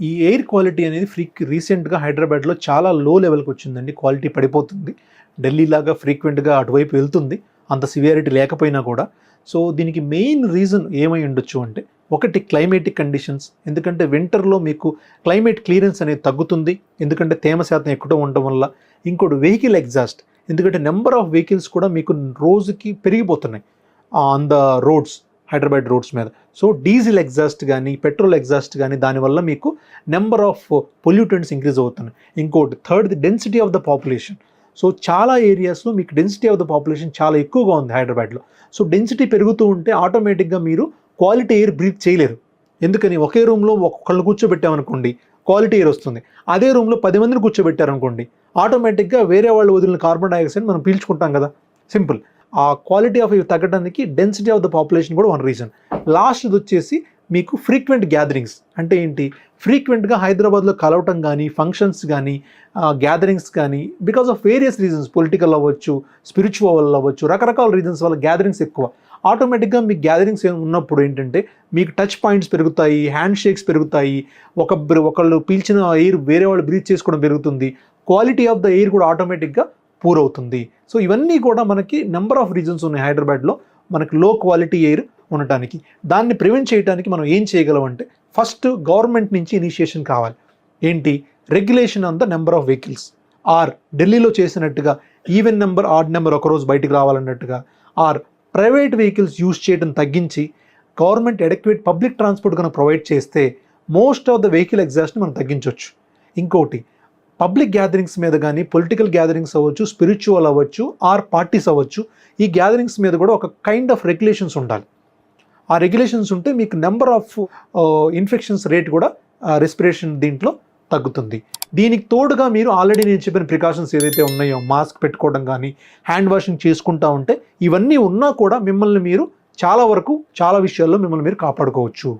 ఈ air quality అనేది free రీసెంట్గా హైదరాబాద్లో చాలా లో లెవెల్కి వచ్చిందండి. క్వాలిటీ పడిపోతుంది. ఢిల్లీలాగా ఫ్రీక్వెంట్గా అటువైపు వెళ్తుంది. అంత సివియారిటీ లేకపోయినా కూడా. సో దీనికి మెయిన్ రీజన్ ఏమై ఉండొచ్చు అంటే ఒకటి క్లైమేటిక్ కండిషన్స్. ఎందుకంటే వింటర్లో మీకు క్లైమేట్ క్లియరెన్స్ అనేది తగ్గుతుంది. ఎందుకంటే తేమ శాతం ఎక్కువ ఉండడం వల్ల. ఇంకోటి వెహికల్ ఎగ్జాస్ట్. ఎందుకంటే నెంబర్ ఆఫ్ వెహికల్స్ కూడా మీకు రోజుకి పెరిగిపోతున్నాయి. On the roads. Hyderabad roads మీద. సో డీజిల్ ఎగ్జాస్ట్ కానీ పెట్రోల్ ఎగ్జాస్ట్ కానీ దానివల్ల మీకు నెంబర్ ఆఫ్ పొల్యూటెంట్స్ ఇంక్రీజ్ అవుతున్నాయి. ఇంకోటి third the density of the population. So చాలా ఏరియాస్లో మీకు డెన్సిటీ ఆఫ్ ద పాపులేషన్ చాలా ఎక్కువగా ఉంది హైదరాబాద్లో. సో డెన్సిటీ పెరుగుతూ ఉంటే ఆటోమేటిక్గా మీరు క్వాలిటీ ఎయిర్ బ్రీత్ చేయలేరు. ఎందుకని? ఒకే రూమ్లో ఒక్కళ్ళు కూర్చోబెట్టామనుకోండి క్వాలిటీ ఎయిర్ వస్తుంది. అదే రూమ్లో పది మందిని కూర్చోబెట్టారనుకోండి ఆటోమేటిక్గా వేరే వాళ్ళు వదిలిన కార్బన్ డైఆక్సైడ్ మనం పీల్చుకుంటాం కదా. సింపుల్. ఆ క్వాలిటీ ఆఫ్ ఇవి తగ్గడానికి డెన్సిటీ ఆఫ్ ద పాపులేషన్ కూడా వన్ రీజన్ లాస్ట్ వచ్చేసి మీకు ఫ్రీక్వెంట్ గ్యాదరింగ్స్ అంటే ఏంటి? ఫ్రీక్వెంట్గా హైదరాబాద్లో కలవటం కానీ ఫంక్షన్స్ కానీ గ్యాదరింగ్స్ కానీ because of various reasons political అవ్వచ్చు స్పిరిచువల్ అవ్వచ్చు రకరకాల రీజన్స్ వల్ల గ్యాదరింగ్స్ ఎక్కువ. ఆటోమేటిక్గా మీకు గ్యాదరింగ్స్ ఉన్నప్పుడు ఏంటంటే మీకు టచ్ పాయింట్స్ పెరుగుతాయి హ్యాండ్ షేక్స్ పెరుగుతాయి ఒక ఒకళ్ళు పీల్చిన ఎయిర్ వేరే వాళ్ళు బ్రీత్ చేసుకోవడం పెరుగుతుంది. క్వాలిటీ ఆఫ్ ద ఎయిర్ కూడా ఆటోమేటిక్గా పూర్ అవుతుంది సో ఇవన్నీ కూడా మనకి నెంబర్ ఆఫ్ రీజన్స్ ఉన్నాయి. హైదరాబాద్లో మనకి లో క్వాలిటీ ఎయిర్ ఉండటానికి. దాన్ని ప్రివెంట్ చేయడానికి మనం ఏం చేయగలం అంటే ఫస్ట్ గవర్నమెంట్ నుంచి ఇనిషియేషన్ కావాలి. ఏంటి? Regulation on the number of vehicles or ఢిల్లీలో చేసినట్టుగా ఈవెన్ నెంబర్ ఆడ్ నెంబర్ ఒకరోజు బయటికి రావాలన్నట్టుగా. ఆర్ ప్రైవేట్ వెహికల్స్ యూజ్ చేయడం తగ్గించి గవర్నమెంట్ ఎడక్వేట్ పబ్లిక్ ట్రాన్స్పోర్ట్ కనుక ప్రొవైడ్ చేస్తే మోస్ట్ ఆఫ్ ద వెహికల్ ఎగ్జాస్ట్ని మనం తగ్గించవచ్చు ఇంకోటి పబ్లిక్ గ్యాదరింగ్స్ మీద కానీ పొలిటికల్ గ్యాదరింగ్స్ అవ్వచ్చు స్పిరిచువల్ అవ్వచ్చు ఆర్ పార్టీస్ అవ్వచ్చు ఈ గ్యాదరింగ్స్ మీద కూడా ఒక కైండ్ ఆఫ్ రెగ్యులేషన్స్ ఉండాలి. ఆ రెగ్యులేషన్స్ ఉంటే మీకు నెంబర్ ఆఫ్ ఇన్ఫెక్షన్స్ రేట్ కూడా రెస్పిరేషన్ దీంట్లో తగ్గుతుంది. దీనికి తోడుగా మీరు ఆల్రెడీ నేను చెప్పిన ప్రికాషన్స్ ఏదైతే ఉన్నాయో మాస్క్ పెట్టుకోవడం కానీ హ్యాండ్ వాషింగ్ చేసుకుంటా ఉంటే ఇవన్నీ ఉన్నా కూడా మిమ్మల్ని మీరు చాలా వరకు చాలా విషయాల్లో మిమ్మల్ని మీరు కాపాడుకోవచ్చు.